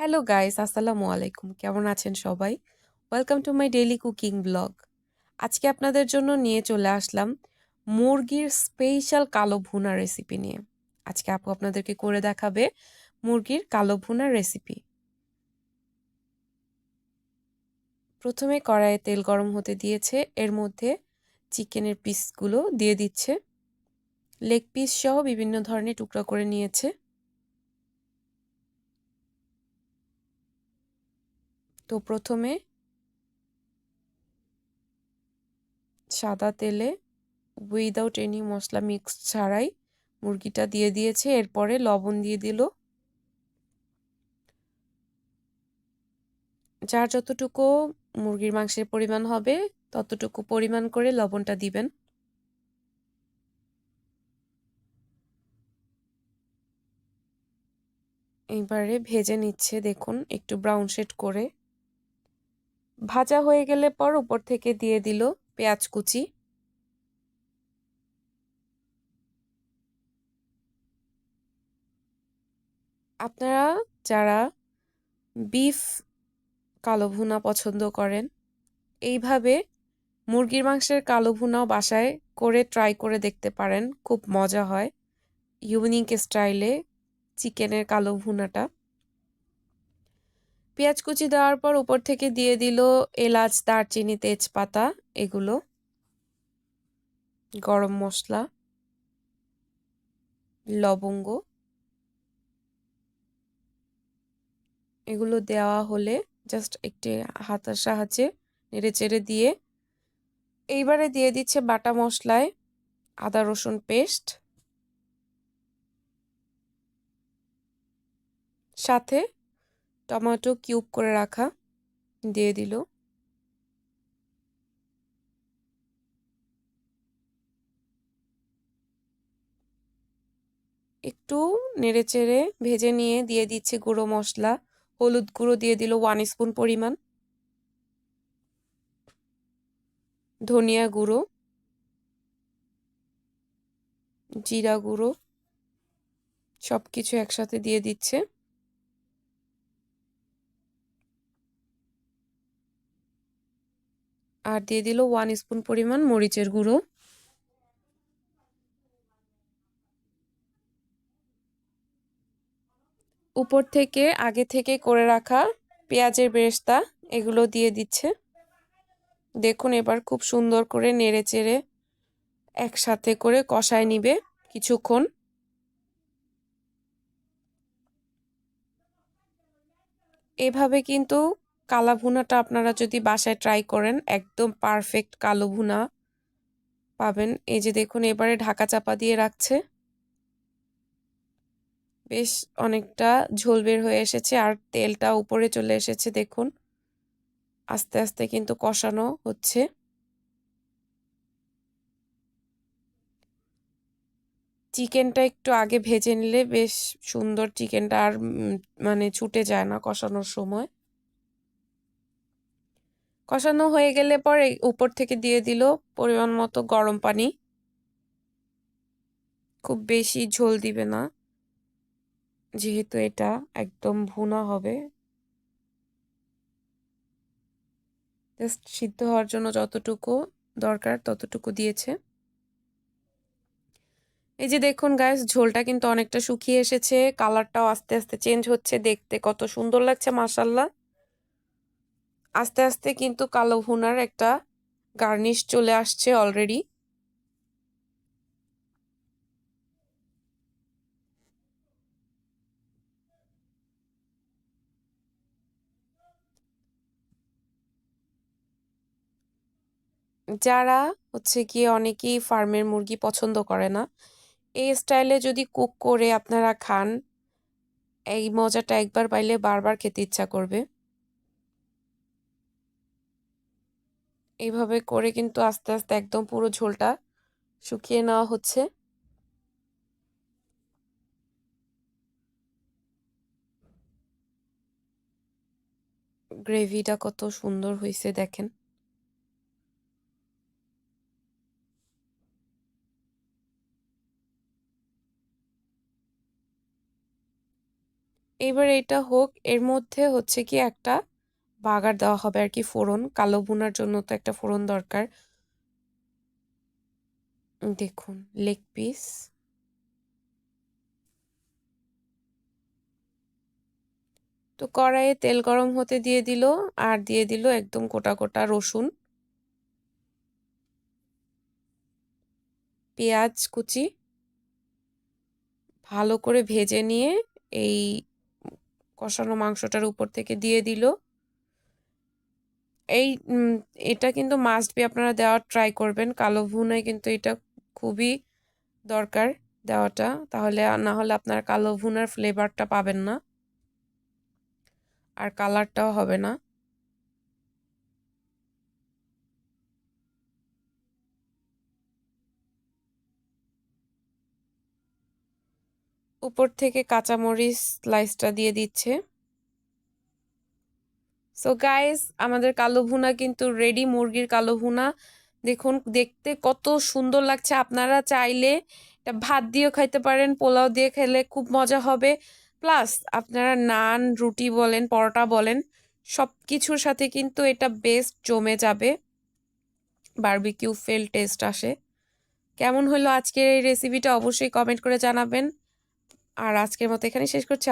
Hello guys আসসালামু আলাইকুম কেমন আছেন সবাই? Welcome to my daily cooking blog আজকে আপনাদের জন্য নিয়ে চলে আসলাম মুরগির স্পেশাল কালো ভুনা রেসিপি নিয়ে। আজকে আপু আপনাদেরকে করে দেখাবে মুরগির কালো ভুনা রেসিপি প্রথমে কড়াইয়ে তেল গরম হতে দিয়েছে। এর মধ্যে চিকেনের পিসগুলো দিয়ে দিচ্ছে। লেগ পিস সহ বিভিন্ন ধরনের টুকরা করে নিয়েছে। তো প্রথমে সাদা তেলে উইদাউট এনি মশলা মিক্স ছাড়াই মুরগিটা দিয়ে দিয়েছে, এরপরে লবণ দিয়ে দিল। যার যতটুকু মুরগির মাংসের পরিমাণ হবে, ততটুকু পরিমাণ করে লবণটা দিবেন। এইবারে ভেজে নিচ্ছে, দেখুন, একটু ব্রাউন শেড করে। ভাজা হয়ে গেলে পর উপর থেকে দিয়ে দিল পেঁয়াজ কুচি। আপনারা যারা বিফ, কালো ভুনা পছন্দ করেন, এইভাবে মুরগির মাংসের কালো ভুনাও বাসায় করে ট্রাই করে দেখতে পারেন, খুব মজা হয়। ইউনিক স্টাইলে চিকেনের কালো ভুনাটা। পেঁয়াজ কুচি দেওয়ার পর উপর থেকে দিয়ে দিল এলাচ, দারচিনি, তেজপাতা, এগুলো। গরম মশলা। লবঙ্গ। এগুলো দেওয়া হলে জাস্ট একটি হাতার সাহায্যে নেড়ে চেড়ে দিয়ে এইবারে দিয়ে দিচ্ছে বাটা মশলায় আদা, রসুন পেস্ট। সাথে টমেটো কিউব করে রাখা, দিয়ে দিল। একটু নেড়েচেড়ে ভেজে নিয়ে দিয়ে দিচ্ছে গুঁড়ো মশলা, হলুদ গুঁড়ো দিয়ে দিল ওয়ান স্পুন পরিমাণ। ধনিয়া গুঁড়ো, জিরা গুঁড়ো সব কিছু একসাথে দিয়ে দিচ্ছে। আর দিয়ে দিল ওয়ান স্পুন পরিমাণ মরিচের গুঁড়ো। উপর থেকে আগে থেকে করে রাখা পেঁয়াজের বেরেস্তা, এগুলো দিয়ে দিচ্ছে। দেখুন এবার খুব সুন্দর করে নেড়ে চেড়ে একসাথে করে কষায় নিবে কিছুক্ষণ। এভাবে কিন্তু কালা ভুনাটা আপনারা যদি বাসায় ট্রাই করেন, একদম পারফেক্ট কালো ভুনা পাবেন। এই যে দেখুন, এবারে ঢাকা চাপা দিয়ে রাখছে। বেশ অনেকটা ঝোল বের হয়ে এসেছে আর তেলটা উপরে চলে এসেছে, দেখুন। আস্তে আস্তে কিন্তু কষানো হচ্ছে। চিকেনটা একটু আগে ভেজে নিলে বেশ সুন্দর চিকেনটা আর মানে ছুটে যায় না কষানোর সময়। কষানো হয়ে গেলে পরে উপর থেকে দিয়ে দিল পরিমাণ মতো গরম পানি। খুব বেশি ঝোল দিবে না। যেহেতু এটা একদম ভুনা হবে। জাস্ট সিদ্ধ হওয়ার জন্য যতটুকু দরকার ততটুকু দিয়েছে। এই যে দেখুন গাছ ঝোলটা কিন্তু অনেকটা শুকিয়ে এসেছে। কালারটাও আস্তে আস্তে চেঞ্জ হচ্ছে দেখতে। কত সুন্দর লাগছে মাসাল্লাহ আস্তে আস্তে কিন্তু কালো ভুনার একটা গার্নিশ চলে আসছে অলরেডি যারা হচ্ছে গিয়ে অনেকেই ফার্মের মুরগি পছন্দ করে না, এই স্টাইলে যদি কুক করে আপনারা খান, এই মজাটা একবার পাইলে বারবার খেতে ইচ্ছা করবে। এইভাবে করে কিন্তু আস্তে আস্তে একদম পুরো ঝোলটা শুকিয়ে নেওয়া হচ্ছে। গ্রেভিটা কত সুন্দর হয়েছে দেখেন। এবার এটা হোক, এর মধ্যে হচ্ছে কি একটা বাগার দেওয়া হবে আর কি ফোড়ন। কালো ভুনার জন্য তো একটা ফোড়ন দরকার। দেখুন, লেগ পিস। তো কড়াইয়ে তেল গরম হতে দিয়ে দিল আর দিয়ে দিল একদম গোটা গোটা রসুন। পেঁয়াজ কুচি। ভালো করে ভেজে নিয়ে এই কষানো মাংসটার উপর থেকে দিয়ে দিল। এই এটা কিন্তু মাস্ট বি আপনারা দেওয়ার ট্রাই করবেন। কালো ভুনায় কিন্তু এটা খুবই দরকার দেওয়াটা। তাহলে না হলে আপনার কালো ভুনার ফ্লেভারটা পাবেন না। আর কালারটাও হবে না। উপর থেকে কাঁচামরিচ স্লাইসটা দিয়ে দিচ্ছে। সো গাইস আমাদের কালো ভুনা কিন্তু রেডি মুরগির কালো ভুনা। দেখুন, দেখতে কত সুন্দর লাগছে। আপনারা চাইলে এটা ভাত দিয়েও খাইতে পারেন, পোলাও দিয়ে খেলে খুব মজা হবে। প্লাস আপনারা নান, রুটি বলেন, পরোটা বলেন সব কিছুর সাথে কিন্তু এটা বেস্ট জমে যাবে। বারবিকিউ ফেল টেস্ট আসে। কেমন হলো আজকের এই রেসিপিটা অবশ্যই কমেন্ট করে জানাবেন। আর আজকের মতো এখানে শেষ করছি।